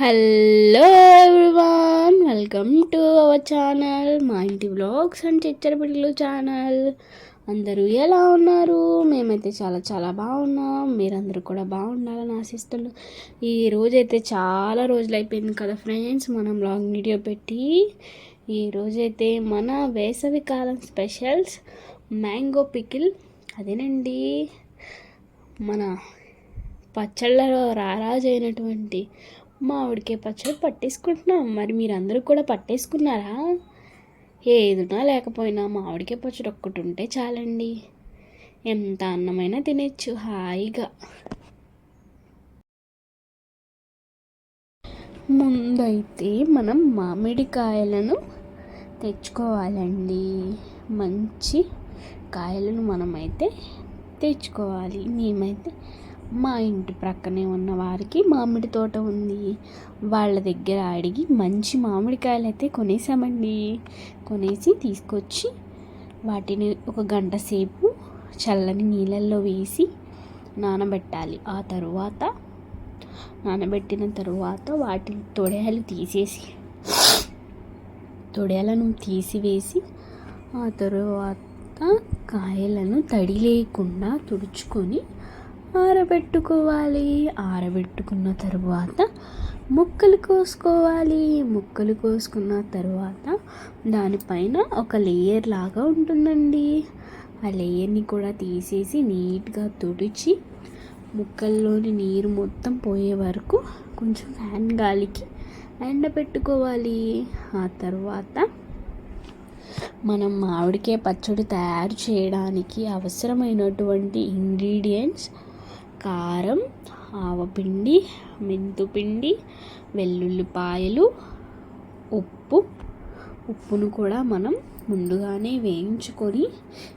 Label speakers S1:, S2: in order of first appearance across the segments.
S1: Hello everyone welcome to our channel మా ఇంటి vlogs and చిచ్చర పిల్లలు ఛానల్ అందరూ ఎలా ఉన్నారు? మేమైతే చాలా చాలా బాగున్నాం. మీరందరూ కూడా బాగుండాలని ఆశిస్తున్నాం. ఈ రోజైతే చాలా రోజులు అయిపోయింది కదా ఫ్రెండ్స్ మనం లాంగ్ వీడియో పెట్టి. ఈ రోజైతే మన వేసవి కాలం స్పెషల్స్ మ్యాంగో పికిల్ అదేనండి. మన పచ్చళ్ళలో రారాజైనటువంటి మామిడికాయ పచ్చడి పట్టేసుకుంటున్నాం. మరి మీరందరూ కూడా పట్టేసుకున్నారా? ఏదున్నా లేకపోయినా మామిడికాయ పచ్చడి ఒక్కటి ఉంటే చాలండి. ఎంత అన్నమైనా తినేచ్చు. హాయిగా. ముందైతే మనం మామిడికాయలను తెచ్చుకోవాలండి. మంచి కాయలను మనమైతే తెచ్చుకోవాలి. మేమైతే మా ఇంటి ప్రక్కనే ఉన్న వారికి మామిడి తోట ఉంది. వాళ్ళ దగ్గర అడిగి మంచి మామిడికాయలు అయితే కొనేసామండి కొనేసి తీసుకొచ్చి వాటిని ఒక గంట సేపు చల్లని నీళ్ళల్లో వేసి నానబెట్టాలి. ఆ తరువాత నానబెట్టిన తరువాత వాటి తొడయాలు తీసేసి తొడయాలను తీసివేసి ఆ తరువాత కాయలను తడి లేకుండా తుడుచుకొని ఆరబెట్టుకోవాలి. ఆరబెట్టుకున్న తరువాత ముక్కలు కోసుకోవాలి. ముక్కలు కోసుకున్న తర్వాత దానిపైన ఒక లేయర్ లాగా ఉంటుందండి. ఆ లేయర్ని కూడా తీసేసి నీట్గా తుడిచి ముక్కల్లోని నీరు మొత్తం పోయే వరకు కొంచెం ఫ్యాన్ గాలికి ఎండబెట్టుకోవాలి. ఆ తర్వాత మనం మామిడికాయ పచ్చడి తయారు చేయడానికి అవసరమైనటువంటి ఇంగ్రీడియంట్స్ కారం ఆవపిండి మెంతుపిండి వెల్లుల్లిపాయలు ఉప్పు. ఉప్పును కూడా మనం ముందుగానే వేయించుకొని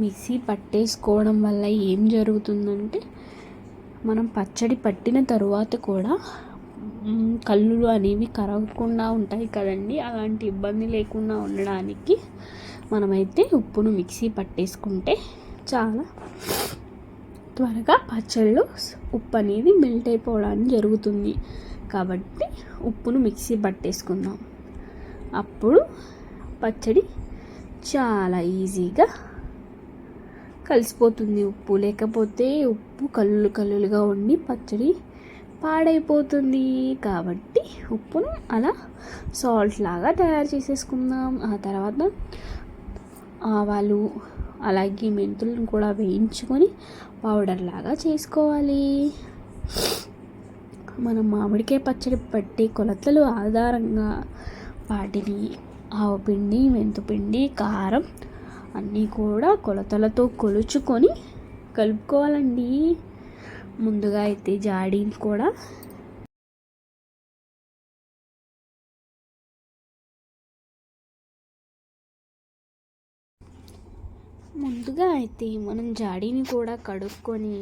S1: మిక్సీ పట్టేసుకోవడం వల్ల ఏం జరుగుతుందంటే మనం పచ్చడి పట్టిన తరువాత కూడా కళ్ళు అనేవి కరగకుండా ఉంటాయి కదండి. అలాంటి ఇబ్బంది లేకుండా ఉండడానికి మనమైతే ఉప్పును మిక్సీ పట్టేసుకుంటే చాలా త్వరగా పచ్చళ్ళు ఉప్పు అనేది మెల్ట్ అయిపోవడానికి జరుగుతుంది. కాబట్టి ఉప్పును మిక్సీ పట్టేసుకుందాం. అప్పుడు పచ్చడి చాలా ఈజీగా కలిసిపోతుంది. ఉప్పు లేకపోతే ఉప్పు కల్లులు కల్లులుగా ఉండి పచ్చడి పాడైపోతుంది. కాబట్టి ఉప్పును అలా సాల్ట్ లాగా తయారు చేసేసుకుందాం. ఆ తర్వాత ఆవాలు అలాగే మెంతులను కూడా వేయించుకొని పౌడర్ లాగా చేసుకోవాలి. మనం మామిడికాయ పచ్చడి పట్టి కొలతలు ఆధారంగా వాటిని ఆవపిండి మెంతుపిండి కారం అన్నీ కూడా కొలతలతో కొలుచుకొని కలుపుకోవాలండి. ముందుగా అయితే జాడీని కూడా ముందుగా అయితే మనం జాడీని కూడా కడుక్కొని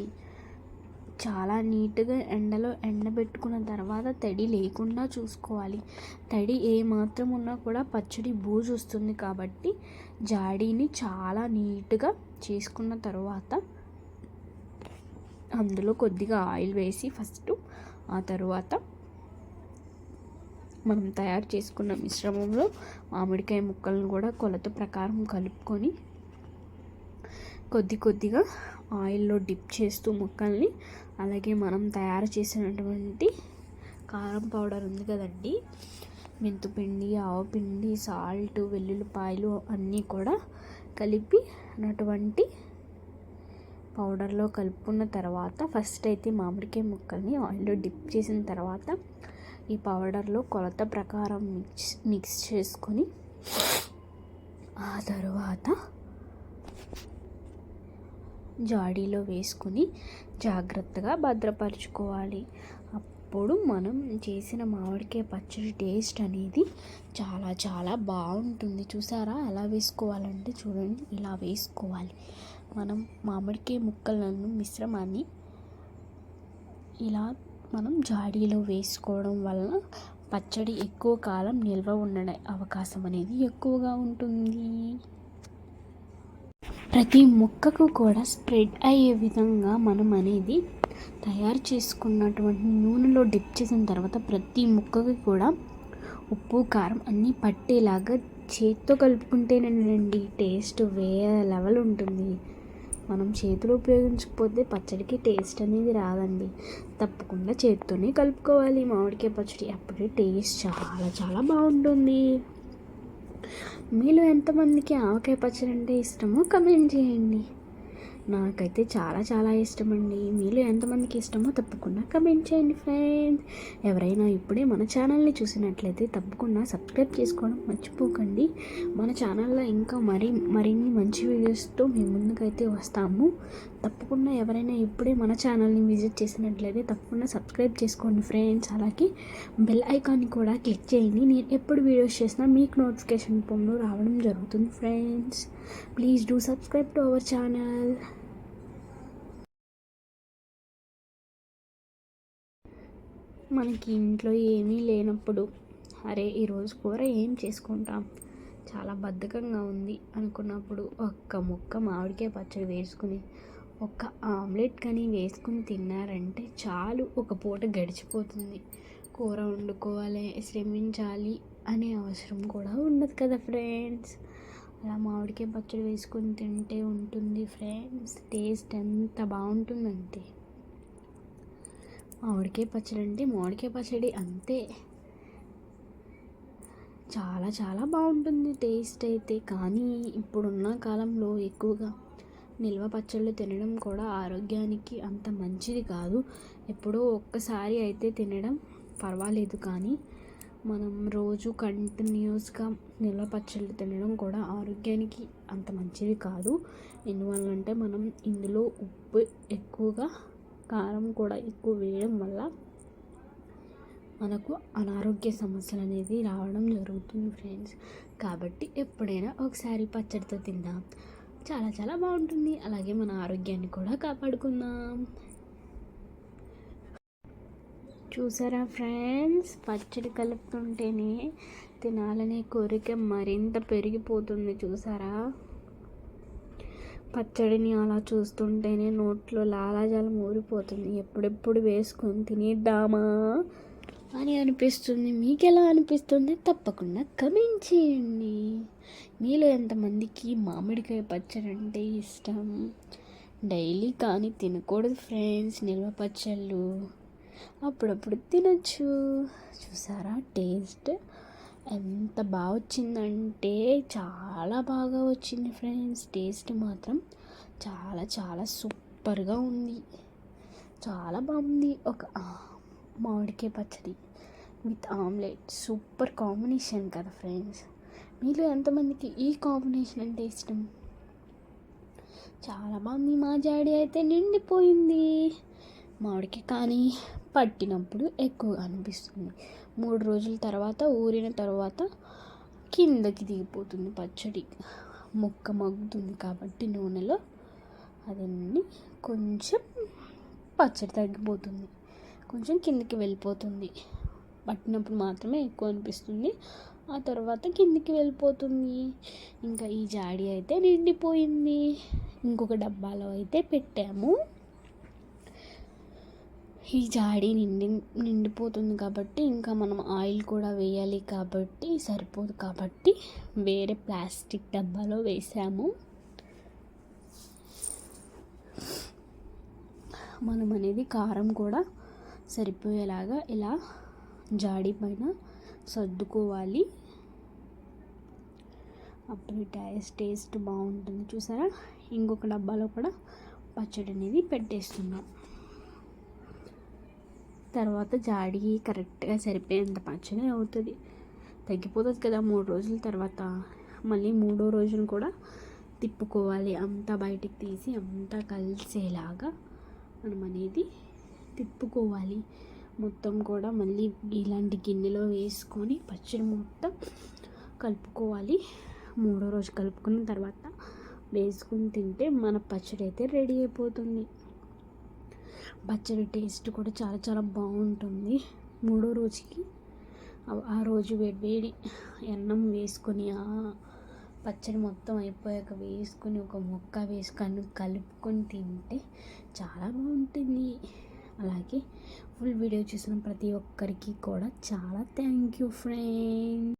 S1: చాలా నీట్గా ఎండలో ఎండబెట్టుకున్న తర్వాత తడి లేకుండా చూసుకోవాలి. తడి ఏమాత్రం ఉన్నా కూడా పచ్చడి బూజు వస్తుంది కాబట్టి జాడీని చాలా నీట్గా చేసుకున్న తర్వాత అందులో కొద్దిగా ఆయిల్ వేసి ఫస్ట్ ఆ తర్వాత మనం తయారు చేసుకున్న మిశ్రమంలో మామిడికాయ ముక్కలను కూడా కొలత ప్రకారం కలుపుకొని కొద్ది కొద్దిగా ఆయిల్లో డిప్ చేస్తూ ముక్కల్ని అలాగే మనం తయారు చేసినటువంటి కారం పౌడర్ ఉంది కదండి. మెంతుపిండి ఆవపిండి సాల్ట్ వెల్లుల్లిపాయలు అన్నీ కూడా కలిపి అటువంటి పౌడర్లో కలుపుకున్న తర్వాత ఫస్ట్ అయితే మామిడికాయ ముక్కల్ని ఆయిల్లో డిప్ చేసిన తర్వాత ఈ పౌడర్లో కొలత ప్రకారం మిక్స్ మిక్స్ చేసుకొని ఆ తర్వాత జాడీలో వేసుకుని జాగ్రత్తగా భద్రపరచుకోవాలి. అప్పుడు మనం చేసిన మామిడికాయ పచ్చడి టేస్ట్ అనేది చాలా చాలా బాగుంటుంది. చూసారా? ఎలా వేసుకోవాలంటే చూడండి. ఇలా వేసుకోవాలి. మనం మామిడికాయ ముక్కలను మిశ్రమాన్ని ఇలా మనం జాడీలో వేసుకోవడం వలన పచ్చడి ఎక్కువ కాలం నిల్వ ఉండడం అవకాశం అనేది ఎక్కువగా ఉంటుంది. ప్రతి ముక్కకు కూడా స్ప్రెడ్ అయ్యే విధంగా మనం అనేది తయారు చేసుకున్నటువంటి నూనెలో డిప్ చేసిన తర్వాత ప్రతి ముక్కకి కూడా ఉప్పు కారం అన్నీ పట్టేలాగా చేత్తో కలుపుకుంటేనండి టేస్ట్ వేరే లెవెల్ ఉంటుంది. మనం చేతులు ఉపయోగించకపోతే పచ్చడికి టేస్ట్ అనేది రాదండి. తప్పకుండా చేత్తోనే కలుపుకోవాలి మామిడికాయ పచ్చడి. అప్పుడే టేస్ట్ చాలా చాలా బాగుంటుంది. మీలో ఎంతమందికి ఆవకాయ పచ్చడి అంటే ఇష్టమో కమెంట్ చేయండి. నాకైతే చాలా చాలా ఇష్టం అండి మీలో ఎంతమందికి ఇష్టమో తప్పకుండా కమెంట్ చేయండి ఫ్రెండ్స్ ఎవరైనా ఇప్పుడే మన ఛానల్ని చూసినట్లయితే తప్పకుండా సబ్స్క్రైబ్ చేసుకోవడం మర్చిపోకండి. మన ఛానల్లో ఇంకా మరి మరిన్ని మంచి వీడియోస్తో మేము ముందుకైతే వస్తాము. తప్పకుండా ఎవరైనా ఇప్పుడే మన ఛానల్ని విజిట్ చేసినట్లయితే తప్పకుండా సబ్స్క్రైబ్ చేసుకోండి ఫ్రెండ్స్. అలాగే బెల్ ఐకాన్ని కూడా క్లిక్ చేయండి. నేను ఎప్పుడు వీడియోస్ చేసినా మీకు నోటిఫికేషన్ రూపంలో రావడం జరుగుతుంది friends. Please do subscribe to our channel. మనకి ఇంట్లో ఏమీ లేనప్పుడు అరే ఈరోజు కూర ఏం చేసుకుంటాం? చాలా బద్ధకంగా ఉంది అనుకున్నప్పుడు ఒక్క ముక్క మామిడికాయ పచ్చడి వేసుకుని ఒక ఆమ్లెట్ కానీ వేసుకుని తిన్నారంటే చాలు ఒక పూట గడిచిపోతుంది. కూర వండుకోవాలి శ్రమించాలి అనే అవసరం కూడా ఉండదు కదా ఫ్రెండ్స్. అలా మామిడికాయ పచ్చడి వేసుకొని తింటే ఉంటుంది ఫ్రెండ్స్. టేస్ట్ ఎంత బాగుంటుందంటే. మామిడికాయ పచ్చడి అంటే మామిడికాయ పచ్చడి అంతే. చాలా చాలా బాగుంటుంది టేస్ట్ అయితే. కానీ ఇప్పుడున్న కాలంలో ఎక్కువగా నిల్వ పచ్చళ్ళు తినడం కూడా ఆరోగ్యానికి అంత మంచిది కాదు. ఎప్పుడో ఒక్కసారి అయితే తినడం పర్వాలేదు కానీ మనం రోజు కంటిన్యూస్గా నిల్వ పచ్చళ్ళు తినడం కూడా ఆరోగ్యానికి అంత మంచిది కాదు. ఎందువల్లంటే మనం ఇందులో ఉప్పు ఎక్కువగా కారం కూడా ఎక్కువ వేయడం వల్ల మనకు అనారోగ్య సమస్యలు అనేది రావడం జరుగుతుంది ఫ్రెండ్స్. కాబట్టి ఎప్పుడైనా ఒకసారి పచ్చడితో తిందాం. చాలా చాలా బాగుంటుంది. అలాగే మన ఆరోగ్యాన్ని కూడా కాపాడుకుందాం. చూసారా ఫ్రెండ్స్? పచ్చడి కలుపుతుంటేనే తినాలనే కోరిక మరింత పెరిగిపోతుంది. చూసారా? పచ్చడిని అలా చూస్తుంటేనే నోట్లో లాలాజలం ఊరిపోతుంది. ఎప్పుడెప్పుడు వేసుకొని తినేద్దామా? అని అనిపిస్తుంది. మీకు ఎలా అనిపిస్తుంది? తప్పకుండా కమెంట్ చేయండి. మీలో ఎంతమందికి మామిడికాయ పచ్చడి అంటే ఇష్టం? డైలీ కానీ తినకూడదు ఫ్రెండ్స్ నిల్వ పచ్చళ్ళు. అప్పుడప్పుడు తినచ్చు. చూసారా? టేస్ట్ ఎంత బాగా వచ్చిందంటే చాలా బాగా వచ్చింది ఫ్రెండ్స్. టేస్ట్ మాత్రం చాలా చాలా సూపర్గా ఉంది. చాలా బాగుంది. ఒక మామిడికాయ పచ్చడి విత్ ఆమ్లెట్. సూపర్ కాంబినేషన్ కదా ఫ్రెండ్స్. మీలో ఎంతమందికి ఈ కాంబినేషన్ అంటే ఇష్టం? చాలా బాగుంది మా జాడీ అయితే నిండిపోయింది. మామిడికి కానీ పట్టినప్పుడు ఎక్కువగా అనిపిస్తుంది. మూడు రోజుల తర్వాత ఊరిన తర్వాత కిందకి దిగిపోతుంది పచ్చడి. ముక్క మగ్గుతుంది కాబట్టి నూనెలో అదన్నీ కొంచెం పచ్చడి తగ్గిపోతుంది. కొంచెం కిందికి వెళ్ళిపోతుంది. పట్టినప్పుడు మాత్రమే ఎక్కువ అనిపిస్తుంది. ఆ తర్వాత కిందికి వెళ్ళిపోతుంది. ఇంకా ఈ జాడి అయితే నిండిపోయింది. ఇంకొక డబ్బాలో అయితే పెట్టాము. ఈ జాడి నిండి నిండిపోతుంది కాబట్టి ఇంకా మనం ఆయిల్ కూడా వేయాలి కాబట్టి సరిపోదు కాబట్టి వేరే ప్లాస్టిక్ డబ్బాలో వేసాము. మనం అనేది కారం కూడా సరిపోయేలాగా ఇలా జాడీ పైన సర్దుకోవాలి. అప్పుడు టేస్ట్ టేస్ట్ బాగుంటుంది. చూసారా? ఇంకొక డబ్బాలో కూడా పచ్చడి అనేది పెట్టేస్తున్నాం. తర్వాత జాడి కరెక్ట్గా సరిపోయేంత పచ్చడి అవుతుంది. తగ్గిపోతుంది కదా మూడు రోజుల తర్వాత. మళ్ళీ మూడో రోజున కూడా తిప్పుకోవాలి. అంతా బయటికి తీసి అంతా కలిసేలాగా మనం అనేది తిప్పుకోవాలి. మొత్తం కూడా మళ్ళీ ఇలాంటి గిన్నెలో వేసుకొని పచ్చడి మొత్తం కలుపుకోవాలి. మూడో రోజు కలుపుకున్న తర్వాత వేసుకుని తింటే మన పచ్చడి అయితే రెడీ అయిపోతుంది. పచ్చడి టేస్ట్ కూడా చాలా చాలా బాగుంటుంది. మూడో రోజుకి ఆ రోజు వేడి వేడి అన్నం వేసుకొని ఆ పచ్చడి మొత్తం అయిపోయాక వేసుకొని ఒక మొక్క వేసుకొని కలుపుకొని తింటే చాలా బాగుంటుంది. అలాగే ఫుల్ వీడియో చూసిన ప్రతి ఒక్కరికి కూడా చాలా థ్యాంక్ యూ ఫ్రెండ్